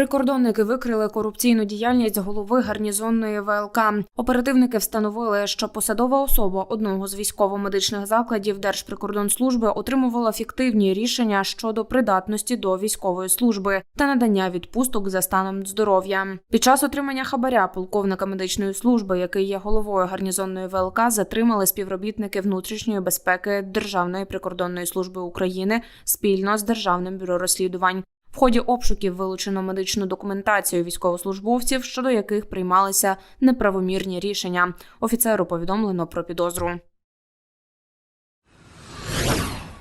Прикордонники викрили корупційну діяльність голови гарнізонної ВЛК. Оперативники встановили, що посадова особа одного з військово-медичних закладів Держприкордонслужби отримувала фіктивні рішення щодо придатності до військової служби та надання відпусток за станом здоров'я. Під час отримання хабаря полковника медичної служби, який є головою гарнізонної ВЛК, затримали співробітники внутрішньої безпеки Державної прикордонної служби України спільно з Державним бюро розслідувань. В ході обшуків вилучено медичну документацію військовослужбовців, щодо яких приймалися неправомірні рішення. Офіцеру повідомлено про підозру.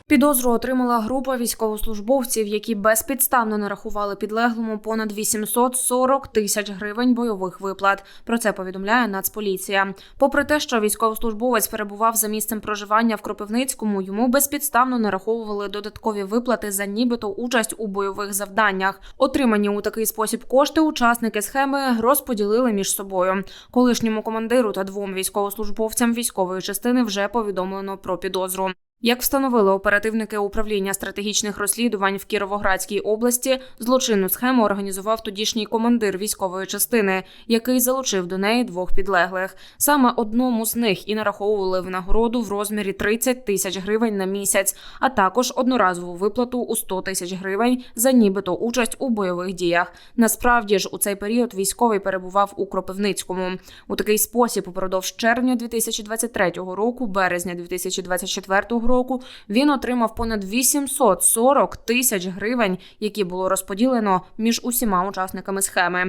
Підозру отримала група військовослужбовців, які безпідставно нарахували підлеглому понад 840 тисяч гривень бойових виплат. Про це повідомляє Нацполіція. Попри те, що військовослужбовець перебував за місцем проживання в Кропивницькому, йому безпідставно нараховували додаткові виплати за нібито участь у бойових завданнях. Отримані у такий спосіб кошти учасники схеми розподілили між собою. Колишньому командиру та двом військовослужбовцям військової частини вже повідомлено про підозру. Як встановили оперативники управління стратегічних розслідувань в Кіровоградській області, злочинну схему організував тодішній командир військової частини, який залучив до неї двох підлеглих. Саме одному з них і нараховували винагороду в розмірі 30 тисяч гривень на місяць, а також одноразову виплату у 100 тисяч гривень за нібито участь у бойових діях. Насправді ж у цей період військовий перебував у Кропивницькому. У такий спосіб упродовж червня 2023 року, березня 2024 року він отримав понад 840 тисяч гривень, які було розподілено між усіма учасниками схеми.